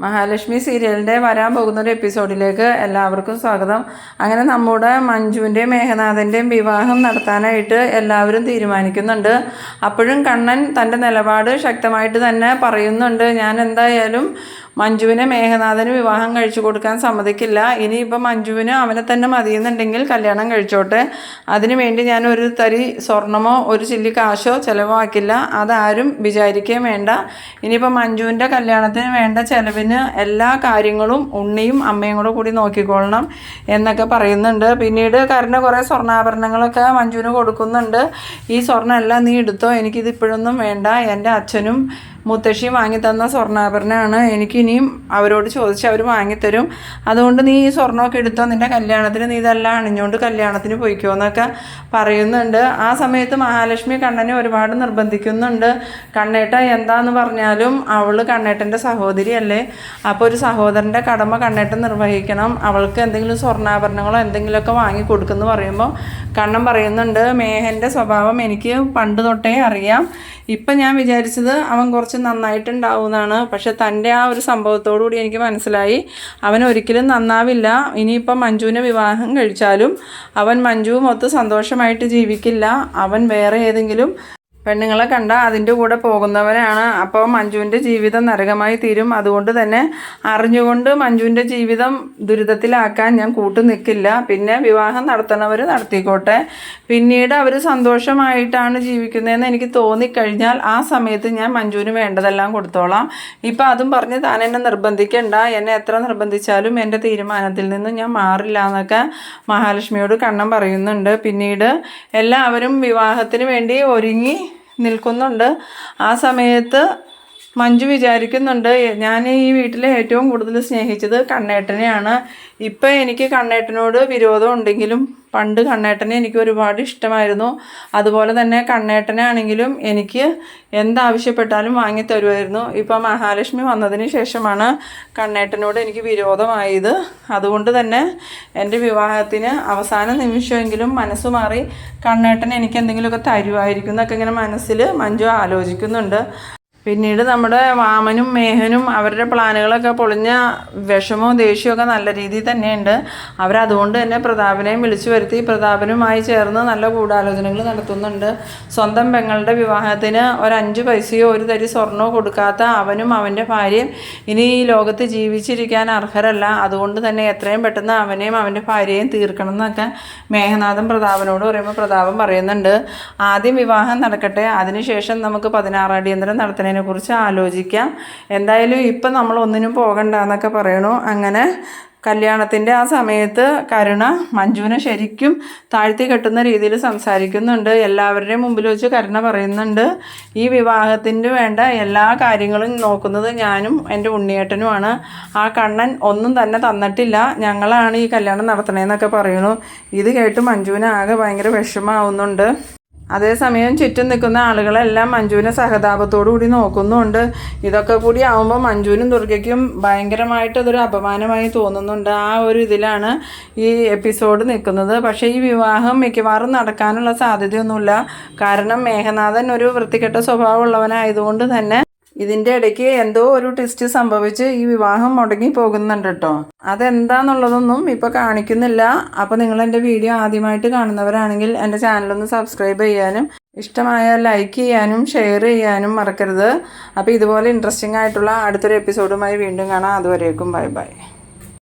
മഹാലക്ഷ്മി സീരിയലിന്റെ വരാൻ പോകുന്ന ഒരു എപ്പിസോഡിലേക്ക് എല്ലാവർക്കും സ്വാഗതം. അങ്ങനെ നമ്മുടെ മഞ്ജുവിന്റെയും മേഘനാഥന്റെയും വിവാഹം നടത്താനായിട്ട് എല്ലാവരും തീരുമാനിക്കുന്നുണ്ട്. അപ്പോഴും കണ്ണൻ തന്റെ നിലപാട് ശക്തമായിട്ട് തന്നെ പറയുന്നുണ്ട്. ഞാൻ എന്തായാലും മഞ്ജുവിനെ മേഘനാഥന് വിവാഹം കഴിച്ചു കൊടുക്കാൻ സമ്മതിക്കില്ല. ഇനിയിപ്പം മഞ്ജുവിന് അവനെ തന്നെ മതിയെന്നുണ്ടെങ്കിൽ കല്യാണം കഴിച്ചോട്ടെ. അതിനുവേണ്ടി ഞാൻ ഒരു തരി സ്വർണമോ ഒരു ചില്ലി കാശോ ചിലവാക്കില്ല. അതാരും വിചാരിക്കുകയും വേണ്ട. ഇനിയിപ്പം മഞ്ജുവിന്റെ കല്യാണത്തിന് വേണ്ട ചിലവിന് എല്ലാ കാര്യങ്ങളും ഉണ്ണിയും അമ്മയും കൂടെ കൂടി നോക്കിക്കൊള്ളണം എന്നൊക്കെ പറയുന്നുണ്ട്. പിന്നീട് കരന്റെ കുറേ സ്വർണാഭരണങ്ങളൊക്കെ മഞ്ജുവിന് കൊടുക്കുന്നുണ്ട്. ഈ സ്വർണമെല്ലാം നീ എടുത്തോ? എനിക്കിത് ഇപ്പോഴൊന്നും വേണ്ട. എന്റെ അച്ഛനും മുത്തശ്ശി വാങ്ങി തന്ന സ്വർണാഭരണമാണ് എനിക്കിനിയും അവരോട് ചോദിച്ച് അവർ വാങ്ങിത്തരും. അതുകൊണ്ട് നീ ഈ സ്വർണമൊക്കെ എടുത്തോ? നിന്റെ കല്യാണത്തിന് നീ ഇതെല്ലാം അണിഞ്ഞുകൊണ്ട് കല്യാണത്തിന് പോയിക്കോ എന്നൊക്കെ പറയുന്നുണ്ട്. ആ സമയത്ത് മഹാലക്ഷ്മി കണ്ണനെ ഒരുപാട് നിർബന്ധിക്കുന്നുണ്ട്. കണ്ണേട്ട എന്താന്ന് പറഞ്ഞാലും അവൾ കണ്ണേട്ടന്റെ സഹോദരിയല്ലേ? അപ്പോൾ ഒരു സഹോദരന്റെ കടമ കണ്ണേട്ടൻ നിർവഹിക്കണം. അവൾക്ക് എന്തെങ്കിലും സ്വർണാഭരണങ്ങളോ എന്തെങ്കിലുമൊക്കെ വാങ്ങി കൊടുക്കുമെന്ന് പറയുമ്പോൾ കണ്ണൻ പറയുന്നുണ്ട് മേഹന്റെ സ്വഭാവം എനിക്ക് പണ്ട് തൊട്ടേ അറിയാം. ഇപ്പം ഞാൻ വിചാരിച്ചത് അവൻ കുറച്ച് നന്നായിട്ടുണ്ടാവുമെന്നാണ് പക്ഷെ തന്റെ ആ ഒരു സംഭവത്തോടു കൂടി എനിക്ക് മനസ്സിലായി. അവൻ ഒരിക്കലും നന്നാവില്ല. ഇനിയിപ്പം മഞ്ജുവിനെ വിവാഹം കഴിച്ചാലും അവൻ മഞ്ജുവുമൊത്ത് സന്തോഷമായിട്ട് ജീവിക്കില്ല. അവൻ വേറെ ഏതെങ്കിലും പെണ്ണുങ്ങളെ കണ്ട അതിന്റെ കൂടെ പോകുന്നവരാണ്. അപ്പോൾ മഞ്ജുവിന്റെ ജീവിതം നരകമായി തീരും. അതുകൊണ്ട് തന്നെ അറിഞ്ഞുകൊണ്ട് മഞ്ജുവിന്റെ ജീവിതം ദുരിതത്തിലാക്കാൻ ഞാൻ കൂട്ടു നിൽക്കില്ല പിന്നെ വിവാഹം നടത്തുന്നവർ നടത്തിക്കോട്ടെ. പിന്നീട് അവർ സന്തോഷമായിട്ടാണ് ജീവിക്കുന്നതെന്ന് എനിക്ക് തോന്നിക്കഴിഞ്ഞാൽ ആ സമയത്ത് ഞാൻ മഞ്ജുവിന് വേണ്ടതെല്ലാം കൊടുത്തോളാം. ഇപ്പം അതും പറഞ്ഞ് താൻ എന്നെ നിർബന്ധിക്കണ്ട. എന്നെ എത്ര നിർബന്ധിച്ചാലും എന്റെ തീരുമാനത്തിൽ നിന്ന് ഞാൻ മാറില്ല എന്നൊക്കെ മഹാലക്ഷ്മിയോട് കണ്ണം പറയുന്നുണ്ട്. പിന്നീട് എല്ലാവരും വിവാഹത്തിന് വേണ്ടി ഒരുങ്ങി നിൽക്കുന്നുണ്ട്. ആ സമയത്ത് മഞ്ജു വിചാരിക്കുന്നുണ്ട്. ഞാൻ ഈ വീട്ടിലെ ഏറ്റവും കൂടുതൽ സ്നേഹിച്ചത് കണ്ണേട്ടനെയാണ്. ഇപ്പം എനിക്ക് കണ്ണേട്ടനോട് വിരോധം ഉണ്ടെങ്കിലും പണ്ട് കണ്ണേട്ടനെ എനിക്ക് ഒരുപാട് ഇഷ്ടമായിരുന്നു. അതുപോലെ തന്നെ കണ്ണേട്ടനെ ആണെങ്കിലും എനിക്ക് എന്താവശ്യപ്പെട്ടാലും വാങ്ങി തരുമായിരുന്നു. ഇപ്പം മഹാലക്ഷ്മി വന്നതിന് ശേഷമാണ് കണ്ണേട്ടനോട് എനിക്ക് വിരോധമായത്. അതുകൊണ്ട് തന്നെ എന്റെ വിവാഹത്തിന് അവസാന നിമിഷമെങ്കിലും മനസ്സ് മാറി കണ്ണേട്ടൻ എനിക്ക് എന്തെങ്കിലുമൊക്കെ തരുമായിരിക്കും എന്നൊക്കെ ഇങ്ങനെ മനസ്സിൽ മഞ്ജു ആലോചിക്കുന്നുണ്ട്. പിന്നീട് നമ്മുടെ വാമനും മേഹനും അവരുടെ പ്ലാനുകളൊക്കെ പൊളിഞ്ഞ വിഷമവും ദേഷ്യമൊക്കെ നല്ല രീതിയിൽ തന്നെയുണ്ട്. അവരതുകൊണ്ട് തന്നെ പ്രതാപനെയും വിളിച്ചു വരുത്തി പ്രതാപനുമായി ചേർന്ന് നല്ല ഗൂഢാലോചനകൾ നടത്തുന്നുണ്ട്. സ്വന്തം പെങ്ങളുടെ വിവാഹത്തിന് ഒരഞ്ച് പൈസയോ ഒരു തരി സ്വർണമോ കൊടുക്കാത്ത അവനും അവന്റെ ഭാര്യയും ഇനി ഈ ലോകത്ത് ജീവിച്ചിരിക്കാൻ അർഹരല്ല. അതുകൊണ്ട് തന്നെ എത്രയും പെട്ടെന്ന് അവനെയും അവന്റെ ഭാര്യയെയും തീർക്കണം എന്നൊക്കെ മേഘനാഥൻ പ്രതാപനോട് പറയുമ്പോൾ പ്രതാപം പറയുന്നുണ്ട്. ആദ്യം വിവാഹം നടക്കട്ടെ. അതിനുശേഷം നമുക്ക് പതിനാറാടിയന്തരം നടത്തുന്നതിന് കുറിച്ച് ആലോചിക്കാം. എന്തായാലും ഇപ്പം നമ്മൾ ഒന്നിനും പോകണ്ട എന്നൊക്കെ പറയണു. അങ്ങനെ കല്യാണത്തിന്റെ ആ സമയത്ത് കരുണ മഞ്ജുവിനെ ശരിക്കും താഴ്ത്തി കെട്ടുന്ന രീതിയിൽ സംസാരിക്കുന്നുണ്ട്. എല്ലാവരുടെയും മുമ്പിൽ വെച്ച് കരുണ പറയുന്നുണ്ട്. ഈ വിവാഹത്തിന് വേണ്ട എല്ലാ കാര്യങ്ങളും നോക്കുന്നത് ഞാനും എന്റെ ഉണ്ണിയേട്ടനുമാണ്. ആ കണ്ണൻ ഒന്നും തന്നെ തന്നിട്ടില്ല. ഞങ്ങളാണ് ഈ കല്യാണം നടത്തണേന്നൊക്കെ പറയുന്നു ഇത് കേട്ട് മഞ്ജുവിന് ആകെ ഭയങ്കര വിഷമാവുന്നുണ്ട് അതേസമയം ചുറ്റും നിൽക്കുന്ന ആളുകളെല്ലാം മഞ്ജുവിനെ സഹതാപത്തോടു കൂടി നോക്കുന്നുണ്ട്. ഇതൊക്കെ കൂടി ആവുമ്പോൾ മഞ്ജുവിനും ദുർഗയ്ക്കും ഭയങ്കരമായിട്ട് അതൊരു അപമാനമായി തോന്നുന്നുണ്ട്. ആ ഒരു ഇതിലാണ് ഈ എപ്പിസോഡ് നിൽക്കുന്നത്. പക്ഷേ ഈ വിവാഹം മിക്കവാറും നടക്കാനുള്ള സാധ്യതയൊന്നുമില്ല. കാരണം മേഘനാഥൻ ഒരു വൃത്തികെട്ട സ്വഭാവമുള്ളവനായതുകൊണ്ട് തന്നെ ഇതിന്റെ ഇടയ്ക്ക് എന്തോ ഒരു ട്വിസ്റ്റ് സംഭവിച്ച് ഈ വിവാഹം മുടങ്ങി പോകുന്നുണ്ട് കേട്ടോ അതെന്താന്നുള്ളതൊന്നും ഇപ്പോൾ കാണിക്കുന്നില്ല. അപ്പോൾ നിങ്ങൾ എന്റെ വീഡിയോ ആദ്യമായിട്ട് കാണുന്നവരാണെങ്കിൽ എന്റെ ചാനലൊന്ന് സബ്സ്ക്രൈബ് ചെയ്യാനും ഇഷ്ടമായ ലൈക്ക് ചെയ്യാനും ഷെയർ ചെയ്യാനും മറക്കരുത്. അപ്പോൾ ഇതുപോലെ ഇൻട്രസ്റ്റിംഗ് ആയിട്ടുള്ള അടുത്തൊരു എപ്പിസോഡുമായി വീണ്ടും കാണാം. അതുവരേക്കും ബൈ ബൈ